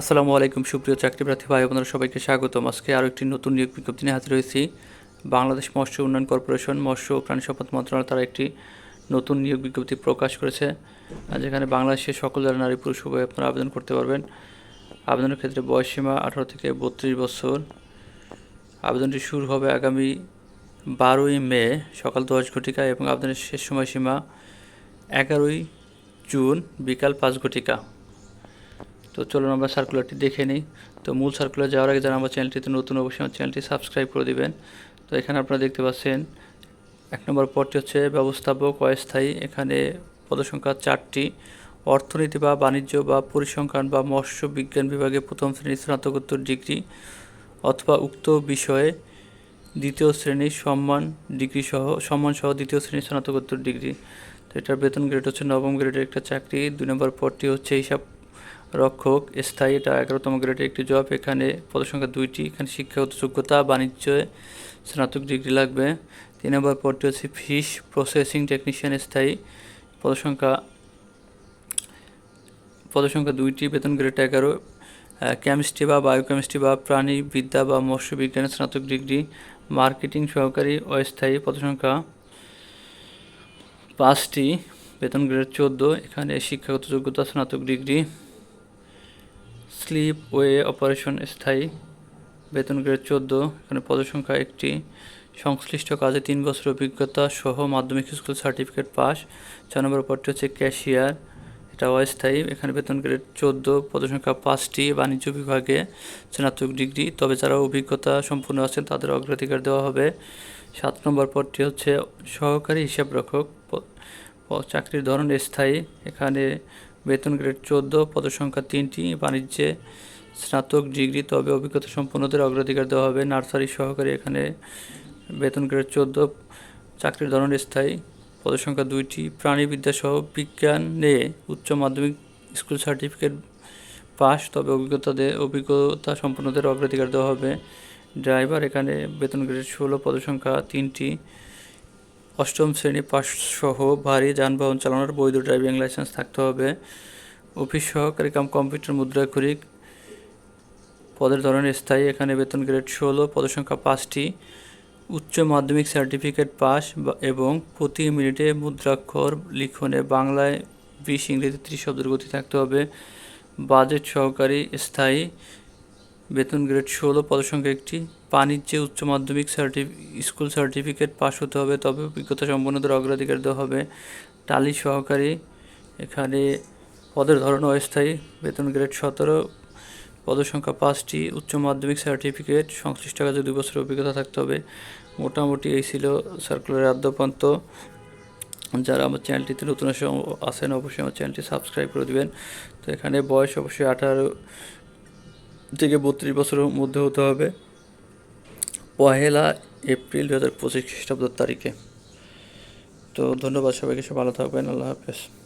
আসসালামু আলাইকুম, সুপ্রিয় চাকরি প্রার্থী ভাই বোনেরা, সবাইকে স্বাগতম। আজকে আরও একটি নতুন নিয়োগ বিজ্ঞপ্তি নিয়ে হাজির হয়েছি। বাংলাদেশ মৎস্য উন্নয়ন কর্পোরেশন, মৎস্য ও প্রাণী সম্পদ মন্ত্রণালয় তারা একটি নতুন নিয়োগ বিজ্ঞপ্তি প্রকাশ করেছে যেখানে বাংলাদেশের সকল যারা নারী পুরুষ উভয় আপনারা আবেদন করতে পারবেন। আবেদনের ক্ষেত্রে বয়সসীমা আঠারো থেকে বত্রিশ বছর। আবেদনটি শুরু হবে আগামী বারোই মে, সকাল দশ ঘটিকা, এবং আবেদনের শেষ সময়সীমা এগারোই জুন, বিকাল পাঁচ ঘটিকা। তো চলুন আমরা সার্কুলারটি দেখে নিই। তো মূল সার্কুলার যাওয়ার আগে যারা আমার চ্যানেলটিতে নতুন, অবশ্যই আমার চ্যানেলটি সাবস্ক্রাইব করে দিবেন। তো এখানে আপনারা দেখতে পাচ্ছেন, এক নম্বর পদটি হচ্ছে ব্যবস্থাপক অস্থায়ী। এখানে পদসংখ্যা চারটি। অর্থনীতি বা বাণিজ্য বা পরিসংখ্যান বা মৎস্য বিজ্ঞান বিভাগে প্রথম শ্রেণির স্নাতকোত্তর ডিগ্রি অথবা উক্ত বিষয়ে দ্বিতীয় শ্রেণির সম্মান ডিগ্রি সহ সম্মান সহ দ্বিতীয় শ্রেণির স্নাতকোত্তর ডিগ্রি। তো এটার বেতন গ্রেড হচ্ছে নবম গ্রেডের একটা চাকরি। দুই নম্বর পদটি হচ্ছে হিসাব রক্ষক, স্থায়ী এটা এগারোতম গ্রেডের একটি জব এখানে পদসংখ্যা দুইটি, এখানে শিক্ষাগত যোগ্যতা, বাণিজ্যে, স্নাতক ডিগ্রি লাগবে। তিন নম্বর পদটি হচ্ছে ফিশ প্রসেসিং টেকনিশিয়ান স্থায়ী। পদসংখ্যা পদসংখ্যা দুইটি, বেতন গ্রেড এগারো। কেমিস্ট্রি বা বায়োকেমিস্ট্রি বা প্রাণীবিদ্যা বা মৎস্য বিজ্ঞানের স্নাতক ডিগ্রি মার্কেটিং সহকারী অস্থায়ী পদসংখ্যা পাঁচটি, বেতন গ্রেড চোদ্দ। এখানে শিক্ষাগত যোগ্যতা, স্নাতক ডিগ্রি স্লিপ ওয়ে অপারেশন স্থায়ী। বেতন গ্রেড চোদ্দ। এখানে পদসংখ্যা একটি। সংশ্লিষ্ট কাজে তিন বছর অভিজ্ঞতা সহ মাধ্যমিক স্কুল সার্টিফিকেট পাস। ছয় নম্বর পদটি হচ্ছে ক্যাশিয়ার। এটা অস্থায়ী। এখানে বেতন গ্রেড চোদ্দ, পদসংখ্যা পাঁচটি, বাণিজ্য বিভাগে স্নাতক ডিগ্রি। তবে যারা অভিজ্ঞতা সম্পূর্ণ আছেন, তাদের অগ্রাধিকার দেওয়া হবে। সাত নম্বর পদটি হচ্ছে সহকারী হিসাবরক্ষক। চাকরির ধরন স্থায়ী। এখানে বেতন গ্রেড চোদ্দ, পদসংখ্যা তিনটি, বাণিজ্যে স্নাতক ডিগ্রি তবে অভিজ্ঞতা সম্পন্নদের অগ্রাধিকার দেওয়া হবে। নার্সারি সহকারী এখানে বেতন গ্রেড চোদ্দ, চাকরির ধরন স্থায়ী, পদসংখ্যা দুইটি। প্রাণীবিদ্যা সহ বিজ্ঞানে উচ্চ মাধ্যমিক স্কুল সার্টিফিকেট পাস, তবে অভিজ্ঞতা অভিজ্ঞতা সম্পন্নদের অগ্রাধিকার দেওয়া হবে। ড্রাইভার এখানে বেতন গ্রেড ষোলো, পদসংখ্যা তিনটি। অষ্টম শ্রেণি পাস সহ ভারী যানবাহন চালানোর বৈধ ড্রাইভিং লাইসেন্স থাকতে হবে। অফিস সহকারী কাম, কম্পিউটার মুদ্রা মুদ্রাক্ষরিক পদের ধরনের স্থায়ী, এখানে বেতন গ্রেড ষোলো, পদসংখ্যা পাঁচটি, উচ্চ মাধ্যমিক সার্টিফিকেট পাস এবং প্রতি মিনিটে মুদ্রাক্ষর লিখনে বাংলায় বিশ ইংরেজি ত্রিশ শব্দের গতি থাকতে হবে। বাজেট সহকারী স্থায়ী বেতন গ্রেড ষোলো, পদসংখ্যা একটি। বাণিজ্যে উচ্চ মাধ্যমিক স্কুল সার্টিফিকেট পাশ হতে হবে, তবে অভিজ্ঞতা সম্পন্নদের অগ্রাধিকার দেওয়া হবে। টালি সহকারী, এখানে পদের ধরন অস্থায়ী, বেতন গ্রেড সতেরো, পদসংখ্যা পাঁচটি, উচ্চ মাধ্যমিক সার্টিফিকেট সংশ্লিষ্ট কাজে দুই বছরের অভিজ্ঞতা থাকতে হবে। মোটামুটি এই ছিল সার্কুলারের আদ্যপান্ত। যারা আমার চ্যানেলটিতে নতুন আসেন অবশ্যই আমার চ্যানেলটি সাবস্ক্রাইব করে দেবেন। তো এখানে বয়স অবশ্যই আঠারো থেকে বত্রিশ বছরের মধ্যে হতে হবে। পহেলা এপ্রিল দু হাজার পঁচিশ খ্রিস্টাব্দ তারিখে। তো ধন্যবাদ সবাইকে সব ভালো থাকবেন, আল্লাহ হাফেজ।